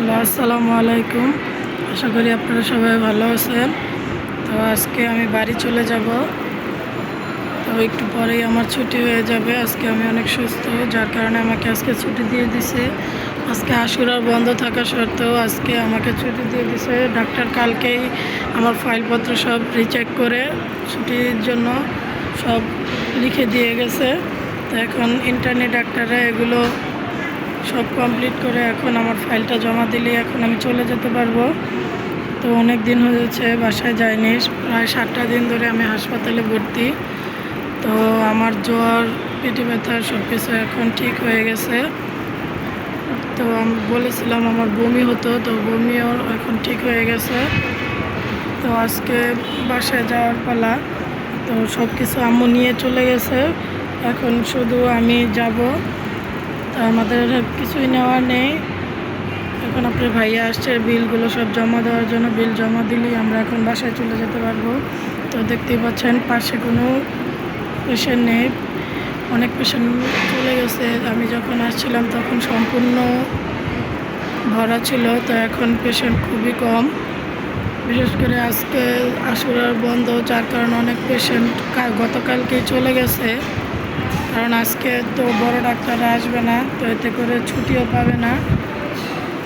Hello, আসসালামু আলাইকুম। আশা করি আপনারা সবাই ভালো আছেন। তো আজকে আমি বাড়ি চলে যাব। তো একটু পরেই আমার ছুটি হয়ে যাবে। আজকে আমি অনেক সুস্থ, যার কারণে আমাকে আজকে ছুটি দিয়ে দিছে। আজকে আশুরার বন্ধ থাকা সত্ত্বেও আজকে আমাকে ছুটি দিয়ে দিছে। ডাক্তার কালকেই আমার ফাইলপত্র সব রিচেক করে ছুটির জন্য সব লিখে দিয়ে গেছে। তো এখন ইন্টারনেট ডাক্তাররা এগুলো সব কমপ্লিট করে এখন আমার ফাইলটা জমা দিলেই এখন আমি চলে যেতে পারব। তো অনেক দিন হয়েছে বাসায় যাইনি। প্রায় সাতটা দিন ধরে আমি হাসপাতালে ভর্তি। তো আমার জ্বর, পেটে ব্যথা সব কিছু এখন ঠিক হয়ে গেছে। তো আমি বলেছিলাম আমার বমি হতো, তো বমিও এখন ঠিক হয়ে গেছে। তো আজকে বাসায় যাওয়ার পালা। তো সব কিছু আম্মু নিয়ে চলে গেছে। এখন শুধু আমি যাব। তো আমাদের কিছুই নেওয়ার নেই। এখন আপনার ভাইয়া আসছে বিলগুলো সব জমা দেওয়ার জন্য বিল জমা দিলেই আমরা এখন বাসায় চলে যেতে পারব। তো দেখতেই পাচ্ছেন, পাশে কোনো পেশেন্ট নেই। অনেক পেশেন্ট চলে গেছে। আমি যখন আসছিলাম তখন সম্পূর্ণ ভরা ছিল, তো এখন পেশেন্ট খুবই কম। বিশেষ করে আজকে আসুরার বন্ধ, যার কারণে অনেক পেশেন্ট গতকালকেই চলে গেছে। কারণ আজকে তো বড় ডাক্তাররা আসবে না, তো এতে করে ছুটিও পাবে না।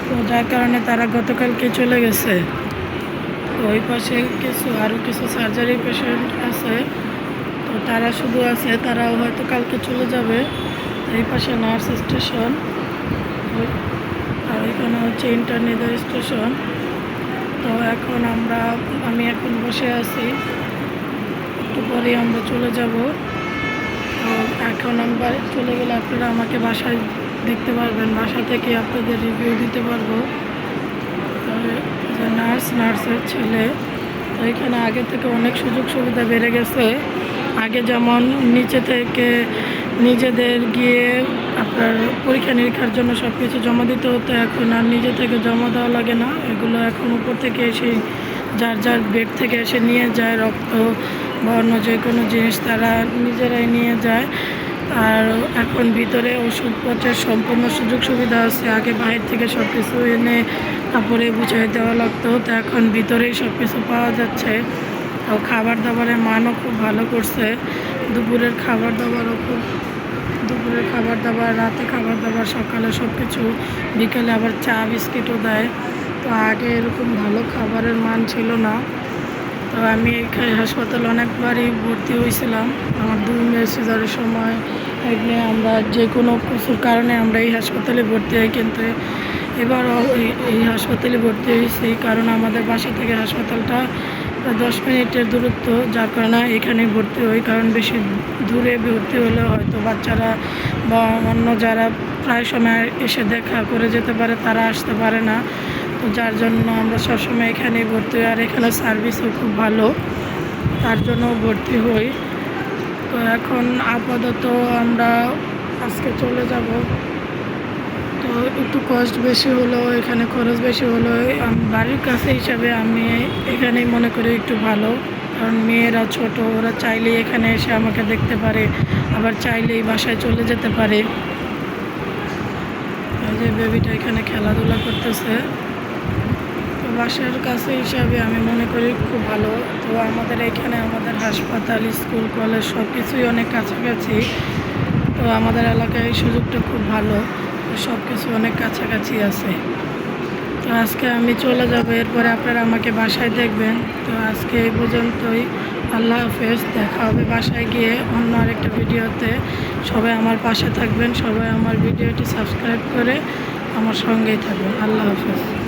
তো যার কারণে তারা গতকালকে চলে গেছে। তো ওই পাশে কিছু আরও কিছু সার্জারি পেশেন্ট আছে। তো তারা শুধু আছে, তারাও হয়তো কালকে চলে যাবে। এই পাশে নার্স স্টেশন আর এখানে হচ্ছে ইন্টারনেট স্টেশন তো এখন আমরা, আমি এখন বসে আছি। একটু পরে আমরা চলে যাব। এখন আমি চলে গেলে আপনারা আমাকে বাসায় দেখতে পারবেন। বাসা থেকে আপনাদের রিভিউ দিতে পারব। যে নার্স নার্সের ছেলে এখানে আগে থেকে অনেক সুযোগ সুবিধা বেড়ে গেছে। আগে যেমন নিচে থেকে নিজেদের গিয়ে আপনার পরীক্ষা নিরীক্ষার জন্য সব কিছু জমা দিতে হতো, এখন আর নিজে থেকে জমা দেওয়া লাগে না। এগুলো এখন উপর থেকে এসে যার যার বেড থেকে এসে নিয়ে যায় রক্ত বা অন্য যে কোনো জিনিস তারা নিজেরাই নিয়ে যায়। আর এখন ভিতরে ওষুধপত্রের সম্পূর্ণ সুযোগ সুবিধা আছে। আগে বাইরে থেকে সব কিছু এনে কাপড়ে বুঝিয়ে দেওয়া লাগতো। তো এখন ভিতরেই সব কিছু পাওয়া যাচ্ছে। আর খাবার দাবারের মানও খুব ভালো করছে। দুপুরের খাবার দাবারও খুব, দুপুরের খাবার দাবার রাতে খাবার দাবার সকালে সব কিছু বিকেলে আবার চা, বিস্কিটও দেয়। তো আগে এরকম ভালো খাবারের মান ছিল না। তো আমি এখানে হাসপাতালে অনেকবারই ভর্তি হয়েছিলাম। আমার দুই মেয়ে সিজারের সময় এখানে আমরা যে কোনো কিছুর কারণে আমরা এই হাসপাতালে ভর্তি হই, কিন্তু এবারও এই- হাসপাতালে ভর্তি হয়েছি কারণ আমাদের বাসা থেকে হাসপাতালটা দশ মিনিটের দূরত্ব, যার কারণে এখানে ভর্তি হই। কারণ বেশি দূরে ভর্তি হলে হয়তো বাচ্চারা বা অন্য যারা প্রায় সময় এসে দেখা করে যেতে পারে, তারা আসতে পারে না। যার জন্য আমরা সবসময় এখানেই ভর্তি হই, আর এখানে সার্ভিসও খুব ভালো, তার জন্য ভর্তি হই। তো এখন আপাতত আমরা আজকে চলে যাব। তো একটু কস্ট বেশি হলো এখানে খরচ বেশি হলো বাড়ির কাছে হিসাবে আমি এখানেই মনে করি একটু ভালো। কারণ মেয়েরা ছোট, ওরা চাইলেই এখানে এসে আমাকে দেখতে পারে, আবার চাইলেই বাসায় চলে যেতে পারে। যে বেবিটা এখানে খেলাধুলা করতেছে। বাসার কাছে হিসাবে আমি মনে করি খুব ভালো। তো আমাদের এখানে আমাদের হাসপাতাল, স্কুল, কলেজ সব কিছুই অনেক কাছাকাছি। তো আমাদের এলাকায় সুযোগটা খুব ভালো। সব কিছু অনেক কাছাকাছি আছে। তো আজকে আমি চলে যাব, এরপরে আপনারা আমাকে বাসায় দেখবেন। তো আজকে এই পর্যন্তই। আল্লাহ হাফেজ, দেখা হবে বাসায় গিয়ে অন্য আরেকটা ভিডিওতে। সবাই আমার পাশে থাকবেন, সবাই আমার ভিডিওটি সাবস্ক্রাইব করে আমার সঙ্গেই থাকবেন। আল্লাহ হাফেজ।